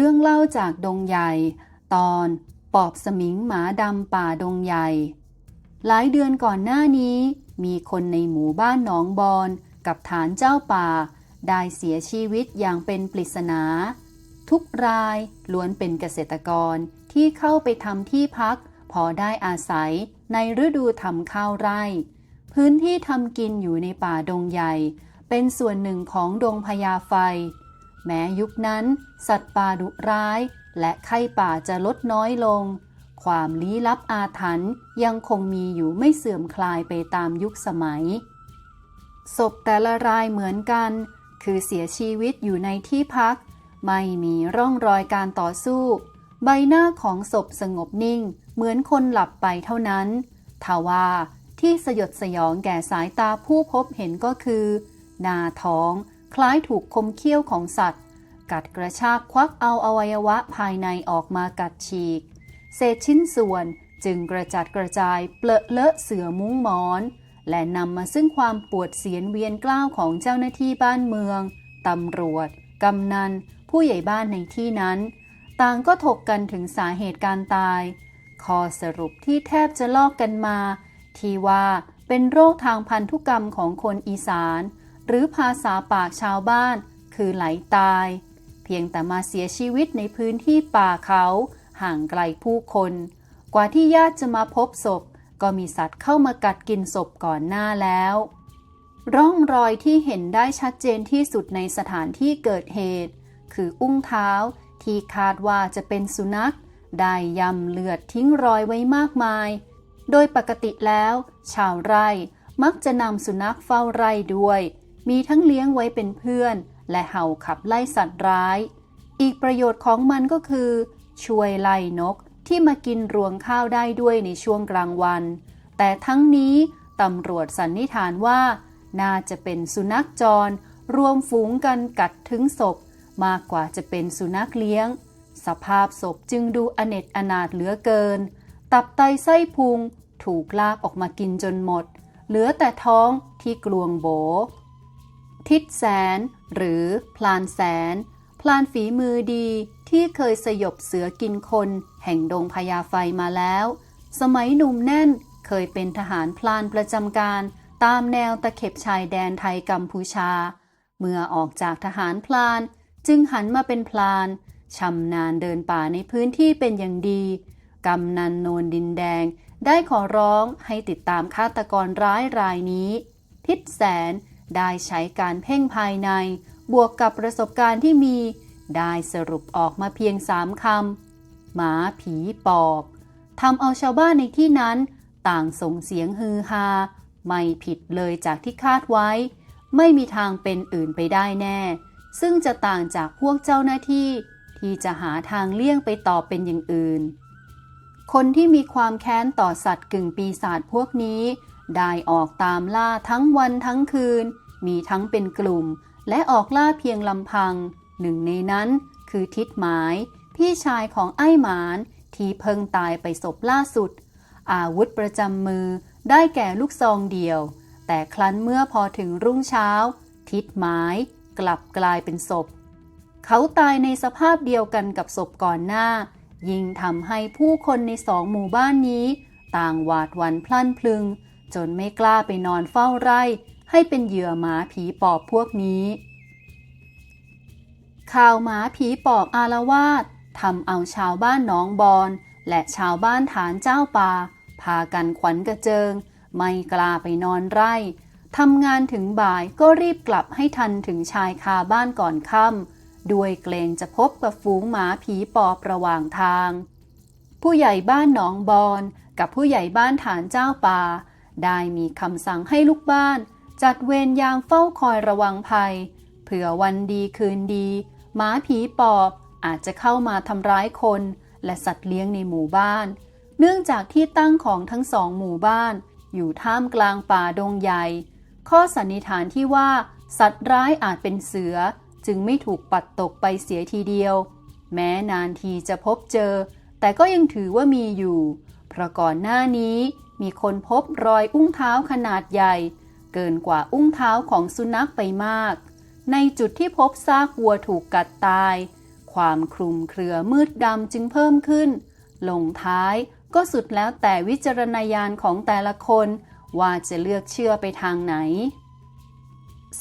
เรื่องเล่าจากดงใหญ่ ตอนปอบสมิงหมาดำป่าดงใหญ่ หลายเดือนก่อนหน้านี้ มีคนในหมู่บ้านหนองบอนกับฐานเจ้าป่า ได้เสียชีวิตอย่างเป็นปริศนา ทุกรายล้วนเป็นเกษตรกรที่เข้าไปทำที่พัก พอได้อาศัยในฤดูทำข้าวไร่ พื้นที่ทำกินอยู่ในป่าดงใหญ่ เป็นส่วนหนึ่งของดงพญาไฟ แม้ยุคนั้น สัตว์ป่าดุร้าย และไข้ป่าจะลดน้อยลง ความลี้ลับอาถรรพ์ยังคงมีอยู่ไม่เสื่อมคลายไปตามยุคสมัย ศพแต่ละรายเหมือนกัน คือเสียชีวิตอยู่ในที่พัก ไม่มีร่องรอยการต่อสู้ ใบหน้าของศพสงบนิ่ง เหมือนคนหลับไปเท่านั้นทว่าที่สยดสยองแก่สายตาผู้พบเห็นก็คือ หน้าท้อง คล้ายถูกคมเขี้ยวของสัตว์ กัดกระชากควักเอาอวัยวะภายในออกมากัดฉีก เศษชิ้นส่วนจึงกระจัดกระจายเปลอะเลอะเสือมุ้งหมอน และนำมาซึ่งความปวดเสียนเวียนกล้าวของเจ้าหน้าที่บ้านเมือง ตำรวจ กำนัน ผู้ใหญ่บ้านในที่นั้น ต่างก็ถกกันถึงสาเหตุการตายข้อสรุปที่แทบจะลอกกันมา ที่ว่าเป็นโรคทางพันธุกรรมของคนอีสาน หรือภาษาปากชาวบ้าน คือไหลตาย เพียงแต่มาเสียชีวิตในพื้นที่ป่าเขา ห่างไกลผู้คน กว่าที่ญาติจะมาพบศพ ก็มีสัตว์เข้ามากัดกินศพก่อนหน้าแล้ว ร่องรอยที่เห็นได้ชัดเจนที่สุดในสถานที่เกิดเหตุ คืออุ้งเท้าที่คาดว่าจะเป็นสุนัข ได้ยำเลือดทิ้งรอยไว้มากมาย โดยปกติแล้ว ชาวไร่มักจะนำสุนัขเฝ้าไร่ด้วย มีทั้งเลี้ยงไว้เป็นเพื่อน และเห่าขับไล่สัตว์ร้าย อีกประโยชน์ของมันก็คือ ช่วยไล่นกที่มากินรวงข้าวได้ด้วยในช่วงกลางวัน แต่ทั้งนี้ตำรวจสันนิษฐานว่า น่าจะเป็นสุนัขจร รวมฝูงกันกัดถึงศพ มากกว่าจะเป็นสุนัขเลี้ยง สภาพศพจึงดูอเนจอนาถเหลือเกิน ตับไตไส้พุง ถูกลากออกมากินจนหมด เหลือแต่ท้องที่กลวงโบ ทิดแสน หรือพลานแสน พลานฝีมือดีที่เคยสยบเสือกินคน แห่งดงพญาไฟมาแล้ว สมัยหนุ่มแน่นเคยเป็นทหารพลานประจำการ ตามแนวตะเข็บชายแดนไทยกัมพูชา เมื่อออกจากทหารพลาน จึงหันมาเป็นพลานชำนาญเดินป่าในพื้นที่เป็นอย่างดี กำนันโนนดินแดงได้ขอร้องให้ติดตามฆาตกรร้ายรายนี้ ทิดแสน ได้ใช้การเพ่งภายใน บวกกับประสบการณ์ที่มี ได้สรุปออกมาเพียงสามคำหมาผีปอบทำเอาชาวบ้านในที่นั้น ต่างส่งเสียงฮือฮาไม่ผิดเลยจากที่คาดไว้ ไม่มีทางเป็นอื่นไปได้แน่ ซึ่งจะต่างจากพวกเจ้าหน้าที่ ที่จะหาทางเลี่ยงไปต่อเป็นอย่างอื่น คนที่มีความแค้นต่อสัตว์กึ่งปีศาจพวกนี้ ได้ออกตามล่าทั้งวันทั้งคืน มีทั้งเป็นกลุ่ม และออกล่าเพียงลำพัง หนึ่งในนั้นคือทิดหมาย พี่ชายของไอ้หมาน ที่เพิ่งตายไปศพล่าสุด อาวุธประจำมือได้แก่ลูกซองเดียว แต่ครั้นเมื่อพอถึงรุ่งเช้า ทิดหมายกลับกลายเป็นศพ เขาตายในสภาพเดียวกันกับศพก่อนหน้า ยิ่งทำให้ผู้คนในสองหมู่บ้านนี้ ต่างหวาดหวั่นพลั่นพลึง จนไม่กล้าไปนอนเฝ้าไร่ ให้เป็นเหยื่อหมาผีปอบพวกนี้ ข่าวหมาผีปอบอารวาสทำเอาชาวบ้านหนองบอนและชาวบ้านฐานเจ้าป่า พากันขวัญกระเจิง ไม่กล้าไปนอนไร่ทำงานถึงบ่ายก็รีบกลับให้ทันถึงชายคาบ้านก่อนค่ำด้วยเกรงจะพบกับฝูงหมาผีปอบระหว่างทาง ผู้ใหญ่บ้านหนองบอนกับผู้ใหญ่บ้านฐานเจ้าป่า ได้มีคำสั่งให้ลูกบ้าน จัดเวรยามเฝ้าคอยระวังภัย เผื่อวันดีคืนดีหมาผีปอบอาจจะเข้ามาทำร้ายคน และสัตว์เลี้ยงในหมู่บ้าน เนื่องจากที่ตั้งของทั้งสองหมู่บ้าน อยู่ท่ามกลางป่าดงใหญ่ ข้อสันนิษฐานที่ว่า สัตว์ร้ายอาจเป็นเสือ จึงไม่ถูกปัดตกไปเสียทีเดียว แม้นานทีจะพบเจอ แต่ก็ยังถือว่ามีอยู่ เพราะก่อนหน้านี้มีคนพบรอยอุ้งเท้าขนาดใหญ่ เกินกว่าอุ้งเท้าของสุนัขไปมาก ในจุดที่พบซากวัวถูกกัดตายคความคลุมเครือมืดดำจึงเพิ่มขึ้น ลงท้ายก็สุดแล้วแต่วิจารณญาณของแต่ละคน ว่าจะเลือกเชื่อไปทางไหน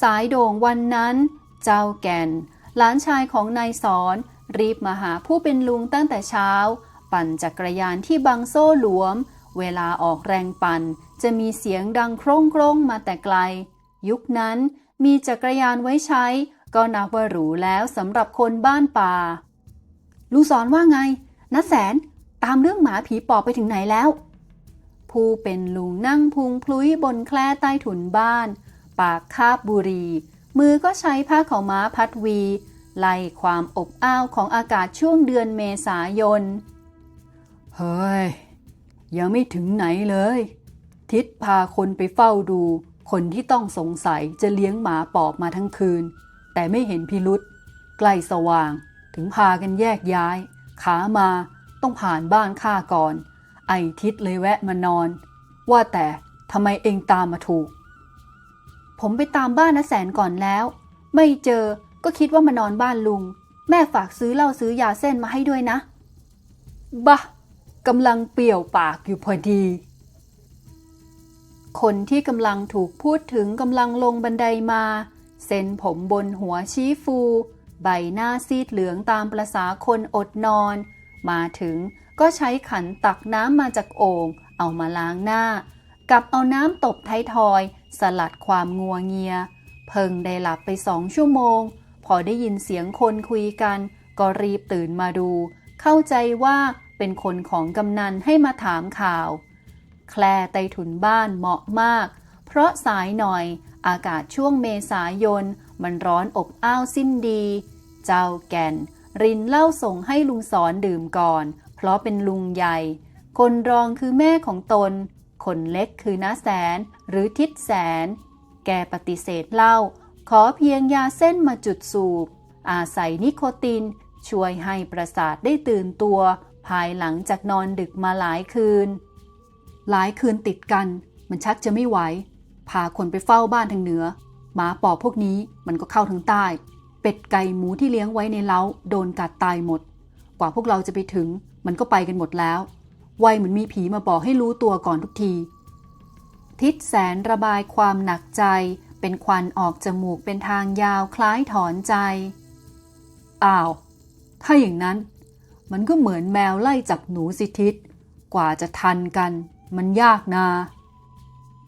สายโด่งวันนั้น เจ้าแก่น หลานชายของนายสอน รีบมาหาผู้เป็นลุงตั้งแต่เช้า ปั่นจักรยานที่บังโซ่หลวม เวลาออกแรงปั่น จะมีเสียงดังโครงโครงมาแต่ไกล ยุคนั้นมีจักรยานไว้ใช้ ก็นับว่าหรูแล้วสำหรับคนบ้านป่าลุงสอนว่าไงนัแสนตามเรื่องหมาผีปอบไปถึงไหนแล้ว ผู้เป็นลุงนั่งพุงพลุยบนแคร่ใต้ถุนบ้าน ปากคาบบุรี มือก็ใช้ผ้าขาวม้าพัดวี ไล่ความอบอ้าวของอากาศช่วงเดือนเมษายน เฮ้ย ยังไม่ถึงไหนเลย ทิศพาคนไปเฝ้าดู คนที่ต้องสงสัยจะเลี้ยงหมาปอบมาทั้งคืน แต่ไม่เห็นพิรุษใกล้สว่าง ถึงพากันแยกย้าย ขามาต้องผ่านบ้านข้าก่อน ไอทิศเลยแวะมานอน ว่าแต่ทำไมเองตามมาถูก ผมไปตามบ้านนะแสนก่อนแล้ว ไม่เจอก็คิดว่ามานอนบ้านลุง แม่ฝากซื้อเหล้าซื้อยาเส้นมาให้ด้วยนะบะ กำลังเปี่ยวปากอยู่พอดี คนที่กำลังถูกพูดถึงกำลังลงบันไดมา เส้นผมบนหัวชี้ฟู ใบหน้าซีดเหลืองตามประษาคนอดนอน มาถึงก็ใช้ขันตักน้ำมาจากโอ่งเอามาล้างหน้า กับเอาน้ำตบไทยทอย สลัดความงัวเงีย เพิ่งได้หลับไปสองชั่วโมง พอได้ยินเสียงคนคุยกัน ก็รีบตื่นมาดู เข้าใจว่า เป็นคนของกำนันให้มาถามข่าว แคลใต้ถุนบ้านเหมาะมาก เพราะสายหน่อยอากาศช่วงเมษายน มันร้อนอบอ้าวสิ้นดี เจ้าแก่น รินเหล่าส่งให้ลุงสอนดื่มก่อน เพราะเป็นลุงใหญ่ คนรองคือแม่ของตน คนเล็กคือน้าแสนหรือทิดแสน แกปฏิเสธเหล้าขอเพียงยาเส้นมาจุดสูบ อาศัยนิโคตินช่วยให้ประสาทได้ตื่นตัว ภายหลังจากนอนดึกมาหลายคืน หลายคืนติดกัน มันชักจะไม่ไหว พาคนไปเฝ้าบ้านทางเหนือ หมาปอบพวกนี้มันก็เข้าทางใต้ เป็ดไก่หมูที่เลี้ยงไว้ในเล้าโดนกัดตายหมด กว่าพวกเราจะไปถึง มันก็ไปกันหมดแล้วไวเหมือนมีผีมาบอกให้รู้ตัวก่อนทุกที ทิศแสนระบายความหนักใจ เป็นควันออกจมูกเป็นทางยาวคล้ายถอนใจ อ้าว ถ้าอย่างนั้น มันก็เหมือนแมวไล่จับหนูสิทิศกว่าจะทันกัน มันยากนา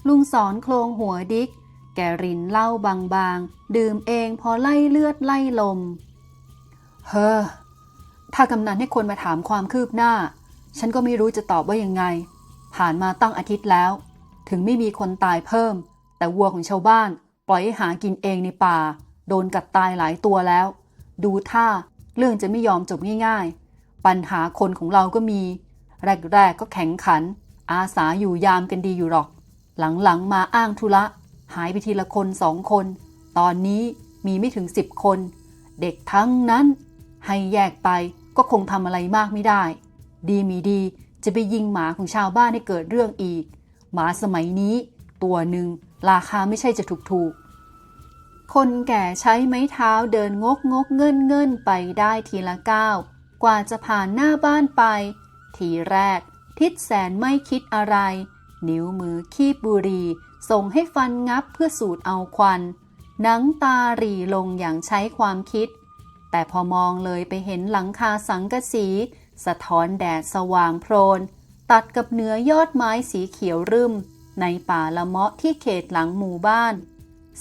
ลุงสอนโครงหัวดิก แกรินเหล้าบางๆ ดื่มเองพอไล่เลือดไล่ลม เฮ้อ ถ้ากำนันให้คนมาถามความคืบหน้า ฉันก็ไม่รู้จะตอบว่ายังไง ผ่านมาตั้งอาทิตย์แล้ว ถึงไม่มีคนตายเพิ่ม แต่วัวของชาวบ้านปล่อยให้หากินเองในป่า โดนกัดตายหลายตัวแล้ว ดูท่าเรื่องจะไม่ยอมจบง่ายๆ ปัญหาคนของเราก็มี แรกๆก็แข็งขัน อาสาอยู่ยามกันดีอยู่หรอก หลังๆมาอ้างธุระ หายไปทีละคนสองคน ตอนนี้มีไม่ถึงสิบคน เด็กทั้งนั้น ให้แยกไปก็คงทำอะไรมากไม่ได้ ดีมีดีจะไปยิงหมาของชาวบ้านให้เกิดเรื่องอีก หมาสมัยนี้ ตัวหนึ่งราคาไม่ใช่จะถูกๆ คนแก่ใช้ไม้เท้าเดินงกงกเงินเงินไปได้ทีละก้าว กว่าจะผ่านหน้าบ้านไป ทีแรก ทิศแสนไม่คิดอะไร นิ้วมือคีบบุรีส่งให้ฟันงับเพื่อสูดเอาควัน หนังตาหรีลงอย่างใช้ความคิด แต่พอมองเลยไปเห็นหลังคาสังกะสี สะท้อนแดดสว่างโพรนตัดกับเนื้อยอดไม้สีเขียวรึม ในป่าละเมาะที่เขตหลังหมู่บ้าน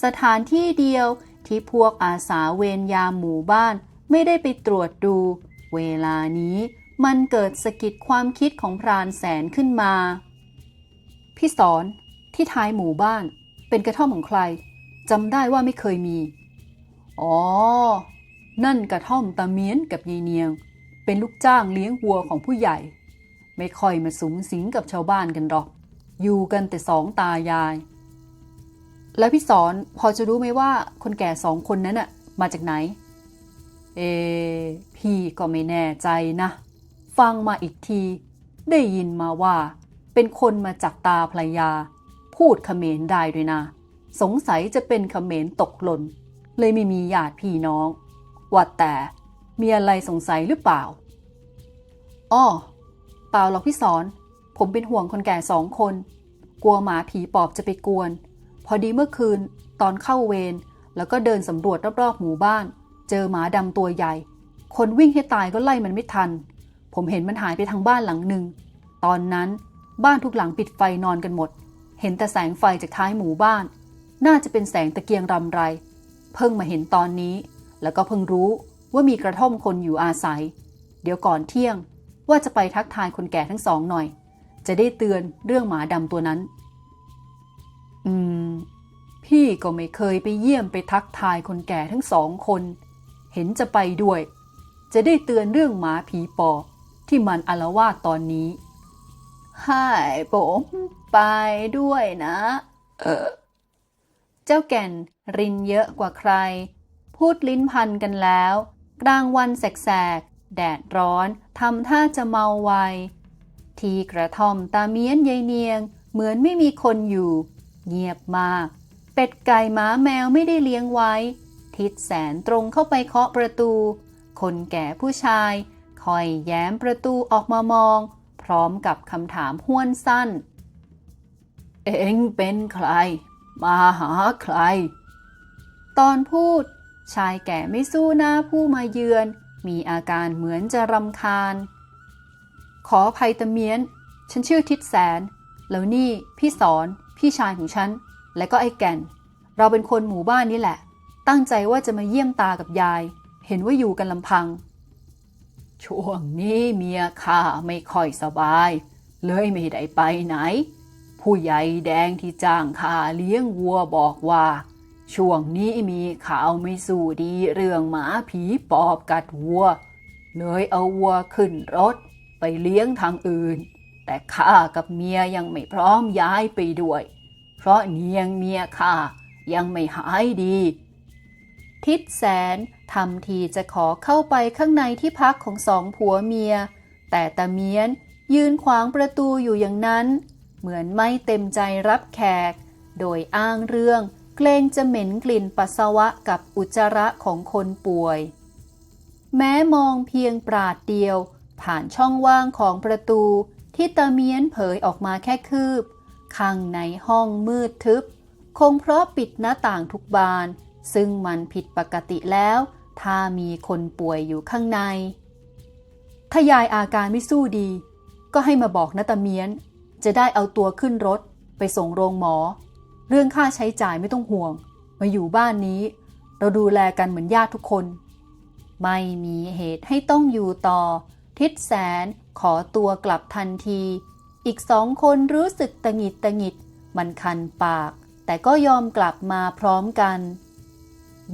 สถานที่เดียวที่พวกอาสาเวรยามหมู่บ้านไม่ได้ไปตรวจดู เวลานี้มันเกิดสะกิดความคิดของพรานแสนขึ้นมา พี่สอนที่ท้ายหมู่บ้านเป็นกระท่อมของใครจำได้ว่าไม่เคยมี อ๋อ นั่นกระท่อมตาเมียนกับยายเนียง เป็นลูกจ้างเลี้ยงวัวของผู้ใหญ่ ไม่ค่อยมาสูงสิงกับชาวบ้านกันหรอก อยู่กันแต่สองตายาย แล้วพี่สอนพอจะรู้ไหมว่าคนแก่สองคนนั้นน่ะมาจากไหน เอ พี่ก็ไม่แน่ใจนะ ฟังมาอีกที ได้ยินมาว่า เป็นคนมาจากตาภรรยา พูดเขมรได้ด้วยนะ สงสัยจะเป็นเขมรตกหล่น เลยไม่มีญาติพี่น้อง ว่าแต่มีอะไรสงสัยหรือเปล่า อ้อ เปล่าหรอกพี่สอน ผมเป็นห่วงคนแก่สองคน กลัวหมาผีปอบจะไปกวน พอดีเมื่อคืน ตอนเข้าเวร แล้วก็เดินสำรวจรอบๆหมู่บ้าน เจอหมาดำตัวใหญ่ คนวิ่งให้ตายก็ไล่มันไม่ทัน ผมเห็นมันหายไปทางบ้านหลังหนึ่ง ตอนนั้นบ้านทุกหลังปิดไฟนอนกันหมด เห็นแต่แสงไฟจากท้ายหมู่บ้าน น่าจะเป็นแสงตะเกียงรำไร เพิ่งมาเห็นตอนนี้ แล้วก็เพิ่งรู้ว่ามีกระท่อมคนอยู่อาศัย เดี๋ยวก่อนเที่ยงว่าจะไปทักทายคนแก่ทั้งสองหน่อย จะได้เตือนเรื่องหมาดำตัวนั้น อืม พี่ก็ไม่เคยไปเยี่ยมไปทักทายคนแก่ทั้งสองคน ห็นจะไปด้วย จะได้เตือนเรื่องหมาผีปอบที่มันอาละวาตอนนี้ให้ผมไปด้วยนะ เออ เจ้าแก่นรินเยอะกว่าใคร พูดลิ้นพันกันแล้ว กลางวันแสกๆ แดดร้อนทำท่าจะเมาไว ทีกระท่อมตาเมียนยายเนียง เหมือนไม่มีคนอยู่ เงียบมาก เป็ดไก่หมาแมวไม่ได้เลี้ยงไว้ ทิศแสนตรงเข้าไปเคาะประตู คนแก่ผู้ชายคอยแย้มประตูออกมามอง พร้อมกับคำถามห้วนสั้น เอ็งเป็นใคร มาหาใคร ตอนพูด ชายแก่ไม่สู้หน้าผู้มาเยือน มีอาการเหมือนจะรำคาญ ขอภัยตะเมียน ฉันชื่อทิศแสน แล้วนี่พี่สอน พี่ชายของฉัน และก็ไอ้แก่น เราเป็นคนหมู่บ้านนี่แหละ ตั้งใจว่าจะมาเยี่ยมตากับยาย เห็นว่าอยู่กันลำพัง ช่วงนี้เมียข้าไม่ค่อยสบาย เลยไม่ได้ไปไหน ผู้ใหญ่แดงที่จ้างข้าเลี้ยงวัวบอกว่า ช่วงนี้มีข่าวไม่สู้ดีเรื่องหมาผีปอบกัดวัว เลยเอาวัวขึ้นรถไปเลี้ยงทางอื่น แต่ข้ากับเมียยังไม่พร้อมย้ายไปด้วย เพราะเนียงเมียข้ายังไม่หายดี ทิศแสนทำทีจะขอเข้าไปข้างในที่พักของสองผัวเมีย แต่ตาเมียนยืนขวางประตูอยู่อย่างนั้น เหมือนไม่เต็มใจรับแขก โดยอ้างเรื่องเกรงจะเหม็นกลิ่นปัสสาวะกับอุจจาระของคนป่วย แม้มองเพียงปราดเดียว ผ่านช่องว่างของประตูที่ตาเมียนเผยออกมาแค่คืบ ข้างในห้องมืดทึบ คงเพราะปิดหน้าต่างทุกบาน ซึ่งมันผิดปกติแล้ว ถ้ามีคนป่วยอยู่ข้างใน ถ้ายายอาการไม่สู้ดี ก็ให้มาบอกนตาเมียน จะได้เอาตัวขึ้นรถ ไปส่งโรงหมอ เรื่องค่าใช้จ่ายไม่ต้องห่วง มาอยู่บ้านนี้ เราดูแลกันเหมือนญาติทุกคน ไม่มีเหตุให้ต้องอยู่ต่อ ทิศแสนขอตัวกลับทันที อีกสองคนรู้สึกตะหงิดตะหงิด มันคันปาก แต่ก็ยอมกลับมาพร้อมกัน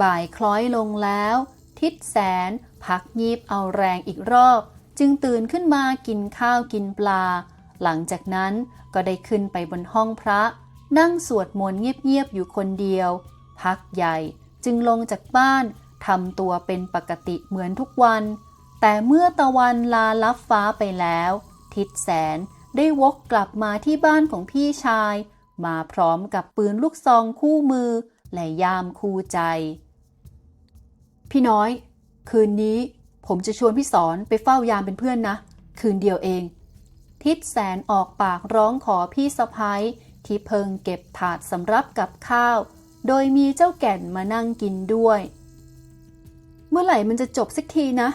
บ่ายคล้อยลงแล้ว ทิศแสน พักยีบเอาแรงอีกรอบ จึงตื่นขึ้นมากินข้าวกินปลา หลังจากนั้นก็ได้ขึ้นไปบนห้องพระ นั่งสวดมนต์เงียบๆอยู่คนเดียว พักใหญ่จึงลงจากบ้านทำตัวเป็นปกติเหมือนทุกวัน แต่เมื่อตะวันลาลับฟ้าไปแล้ว ทิศแสนได้วกกลับมาที่บ้านของพี่ชาย มาพร้อมกับปืนลูกซองคู่มือและยามคู่ใจ พี่น้อย คืนนี้ผมจะชวนพี่สอนไปเฝ้ายามเป็นเพื่อนนะ คืนเดียวเอง ทิศแสนออกปากร้องขอพี่สะพ้ยที่เพิงเก็บถาดสำรับกับข้าว โดยมีเจ้าแก่นมานั่งกินด้วย เมื่อไหร่มันจะจบสักทีนะ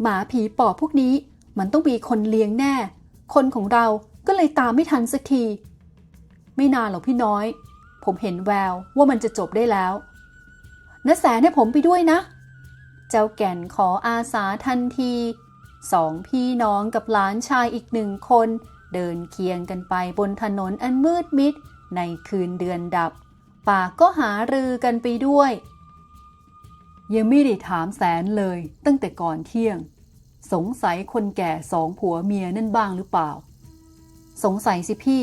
หมาผีปอบพวกนี้มันต้องมีคนเลี้ยงแน่ คนของเราก็เลยตามไม่ทันสักที ไม่นานหรอกพี่น้อย ผมเห็นแววว่ามันจะจบได้แล้วนะแสนให้ผมไปด้วยนะ เจ้าแก่นขออาสาทันทีสองพี่น้องกับหลานชายอีกหนึ่งคน เดินเคียงกันไปบนถนนอันมืดมิด ในคืนเดือนดับ ปากก็หารือกันไปด้วย ยังไม่ได้ถามแสนเลยตั้งแต่ก่อนเที่ยง สงสัยคนแก่สองผัวเมียนั่นบ้างหรือเปล่า สงสัยสิพี่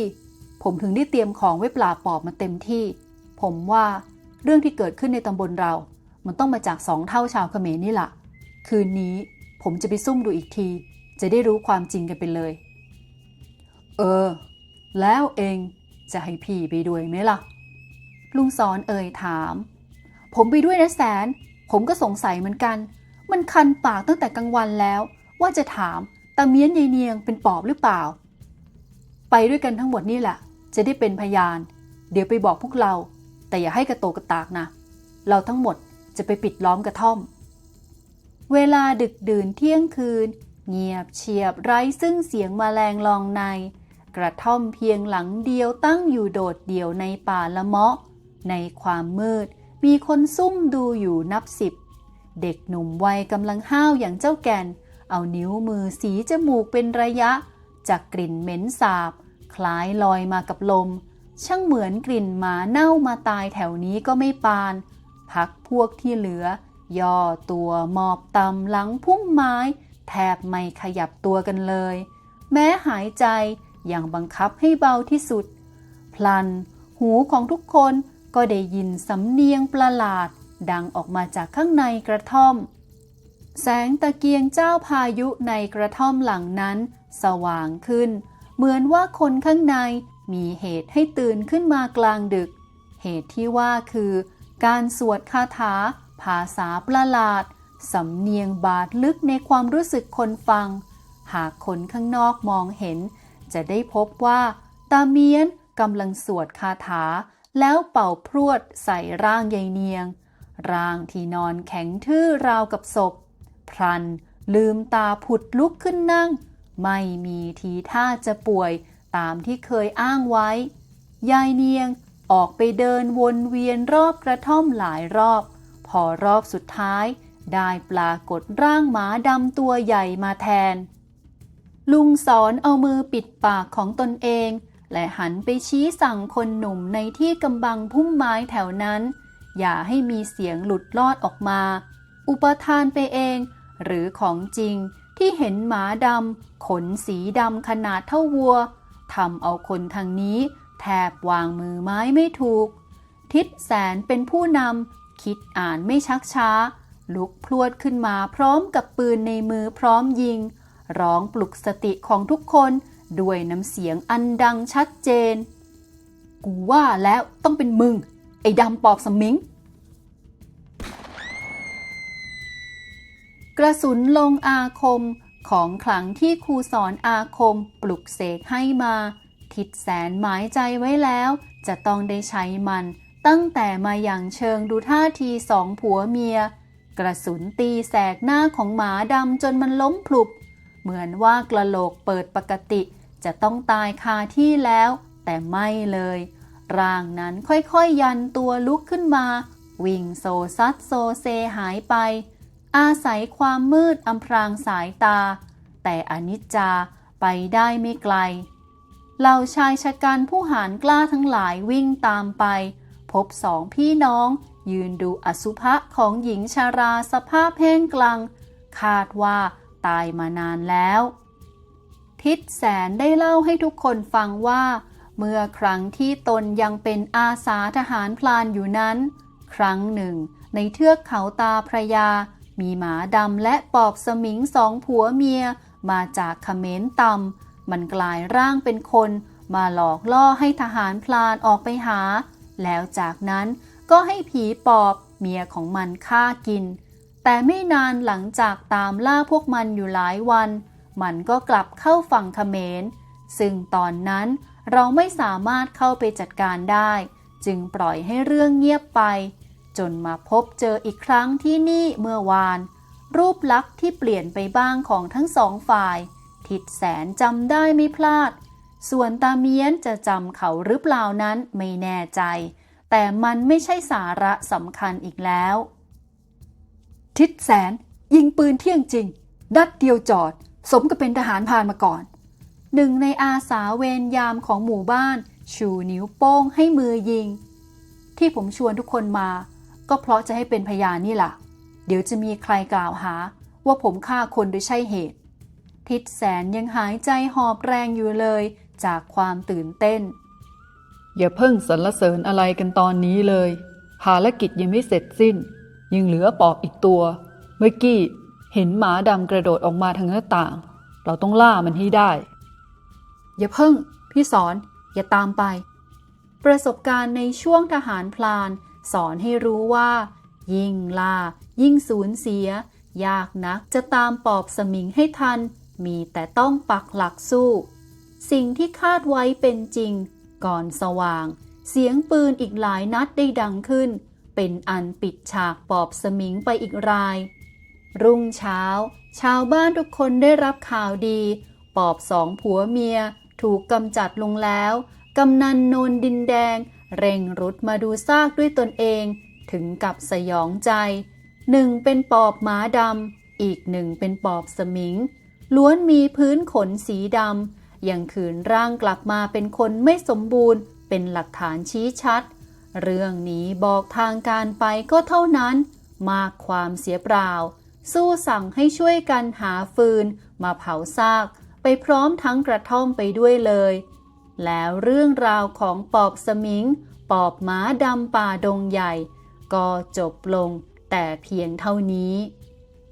ผมถึงได้เตรียมของไว้ปราปอบมาเต็มที่ ผมว่าเรื่องที่เกิดขึ้นในตำบลเรา มันต้องมาจากสองเท่าชาวเขมรนี่แหละคืนนี้ผมจะไปซุ่มดูอีกที จะได้รู้ความจริงกันไปเลย เออ แล้วเองจะให้พี่ไปด้วยไหมล่ะ ลุงสอนเอ่ยถาม ผมไปด้วยนะแสน ผมก็สงสัยเหมือนกัน มันคันปากตั้งแต่กลางวันแล้ว ว่าจะถามตาเมียนยายเนียงเป็นปอบหรือเปล่า ไปด้วยกันทั้งหมดนี่แหละ จะได้เป็นพยาน เดี๋ยวไปบอกพวกเรา แต่อย่าให้กระโตกกระตากนะ เราทั้งหมด จะไปปิดล้อมกระท่อม เวลาดึกดื่นเที่ยงคืน เงียบเชียบไร้ซึ่งเสียงแมลงลองใน กระท่อมเพียงหลังเดียวตั้งอยู่โดดเดี่ยวในป่าละเมาะ ในความมืดมีคนซุ่มดูอยู่นับสิบ เด็กหนุ่มวัยกำลังห้าวอย่างเจ้าแก่น เอานิ้วมือสีจมูกเป็นระยะ จากกลิ่นเหม็นสาบ คล้ายลอยมากับลม ช่างเหมือนกลิ่นหมาเน่ามาตายแถวนี้ก็ไม่ปาน พักพวกที่เหลือ ย่อตัวหมอบต่ำหลังพุ่มไม้ แทบไม่ขยับตัวกันเลย แม้หายใจยังบังคับให้เบาที่สุด พลัน หูของทุกคนก็ได้ยินสำเนียงประหลาด ดังออกมาจากข้างในกระท่อม แสงตะเกียงเจ้าพายุในกระท่อมหลังนั้น สว่างขึ้น เหมือนว่าคนข้างในมีเหตุให้ตื่นขึ้นมากลางดึก เหตุที่ว่าคือ การสวดคาถา ภาษาประหลาด สำเนียงบาดลึกในความรู้สึกคนฟัง หากคนข้างนอกมองเห็น จะได้พบว่า ตาเมียนกำลังสวดคาถา แล้วเป่าพรวดใส่ร่างยายเนียง ร่างที่นอนแข็งทื่อราวกับศพพลันลืมตาผุดลุกขึ้นนั่ง ไม่มีทีท่าจะป่วยตามที่เคยอ้างไว้ ยายเนียง ออกไปเดินวนเวียนรอบกระท่อมหลายรอบ พอรอบสุดท้าย ได้ปรากฏร่างหมาดำตัวใหญ่มาแทน ลุงสอนเอามือปิดปากของตนเอง และหันไปชี้สั่งคนหนุ่มในที่กำบังพุ่มไม้แถวนั้น อย่าให้มีเสียงหลุดลอดออกมา อุปทานไปเอง หรือของจริงที่เห็นหมาดำขนสีดำขนาดเท่าวัวทำเอาคนทางนี้ แทบวางมือไม้ไม่ถูก ทิศแสนเป็นผู้นำคิดอ่านไม่ชักช้า ลุกพลวดขึ้นมาพร้อมกับปืนในมือพร้อมยิง ร้องปลุกสติของทุกคนด้วยน้ำเสียงอันดังชัดเจน กูว่าแล้วต้องเป็นมึง ไอ้ดำปอบสมิง กระสุนลงอาคมของขลังที่ครูสอนอาคมปลุกเสกให้มา ทิดแสนหมายใจไว้แล้ว จะต้องได้ใช้มัน ตั้งแต่มาอย่างเชิงดูท่าทีสองผัวเมีย กระสุนตีแสกหน้าของหมาดำจนมันล้มพลุบ เหมือนว่ากระโหลกเปิดปกติ จะต้องตายคาที่แล้ว แต่ไม่เลย ร่างนั้นค่อยๆยันตัวลุกขึ้นมา วิ่งโซซัดโซเซหายไป อาศัยความมืดอำพรางสายตา แต่อนิจจาไปได้ไม่ไกล เหล่าชายชะกันผู้หารกล้าทั้งหลายวิ่งตามไป พบสองพี่น้อง ยืนดูอสุภะของหญิงชาราสภาพแห้งกลัง คาดว่าตายมานานแล้ว ทิดแสนได้เล่าให้ทุกคนฟังว่า เมื่อครั้งที่ตนยังเป็นอาสาทหารพลานอยู่นั้น ครั้งหนึ่ง ในเทือกเขาตาพระยา มีหมาดำและปอบสมิงสองผัวเมียมาจากเขมรตำ มันกลายร่างเป็นคน มาหลอกล่อให้ทหารพลานออกไปหา แล้วจากนั้นก็ให้ผีปอบเมียของมันฆ่ากิน แต่ไม่นานหลังจากตามล่าพวกมันอยู่หลายวัน มันก็กลับเข้าฝั่งเขมร ซึ่งตอนนั้นเราไม่สามารถเข้าไปจัดการได้ จึงปล่อยให้เรื่องเงียบไป จนมาพบเจออีกครั้งที่นี่เมื่อวาน รูปลักษณ์ที่เปลี่ยนไปบ้างของทั้งสองฝ่าย ทิดแสนจำได้ไม่พลาด ส่วนตาเมียนจะจำเขาหรือเปล่านั้นไม่แน่ใจ แต่มันไม่ใช่สาระสำคัญอีกแล้ว ทิดแสน ยิงปืนเที่ยงจริง ดัดเดียวจอด สมกับเป็นทหารพานมาก่อน หนึ่งในอาสาเวรยามของหมู่บ้าน ชูนิ้วโป้งให้มือยิง ที่ผมชวนทุกคนมา ก็เพราะจะให้เป็นพยานนี่ล่ะเดี๋ยวจะมีใครกล่าวหาว่าผมฆ่าคนโดยใช่เหตุ ทิดแสนยังหายใจหอบแรงอยู่เลยจากความตื่นเต้น อย่าเพิ่งสรรเสริญอะไรกันตอนนี้เลย ภารกิจยังไม่เสร็จสิ้น ยังเหลือปอบอีกตัว เมื่อกี้เห็นหมาดำกระโดดออกมาทางหน้าต่าง เราต้องล่ามันให้ได้ อย่าเพิ่ง พี่สอน อย่าตามไป ประสบการณ์ในช่วงทหารพลาน สอนให้รู้ว่า ยิ่งล่า ยิ่งสูญเสีย ยากนักจะตามปอบสมิงให้ทัน มีแต่ต้องปักหลักสู้ สิ่งที่คาดไว้เป็นจริง ก่อนสว่าง เสียงปืนอีกหลายนัดได้ดังขึ้น เป็นอันปิดฉากปอบสมิงไปอีกราย รุ่งเช้า ชาวบ้านทุกคนได้รับข่าวดี ปอบสองผัวเมีย ถูกกำจัดลงแล้ว กำนันโนนดินแดง เร่งรุดมาดูซากด้วยตนเอง ถึงกับสยองใจหนึ่งเป็นปอบหมาดำ อีกหนึ่งเป็นปอบสมิง ล้วนมีพื้นขนสีดำยังคืนร่างกลับมาเป็นคนไม่สมบูรณ์ เป็นหลักฐานชี้ชัด เรื่องนี้บอกทางการไปก็เท่านั้น มากความเสียเปล่า สู้สั่งให้ช่วยกันหาฟืน มาเผาซาก ไปพร้อมทั้งกระท่อมไปด้วยเลย แล้วเรื่องราวของปอบสมิง ปอบหมาดำป่าดงใหญ่ ก็จบลงแต่เพียงเท่านี้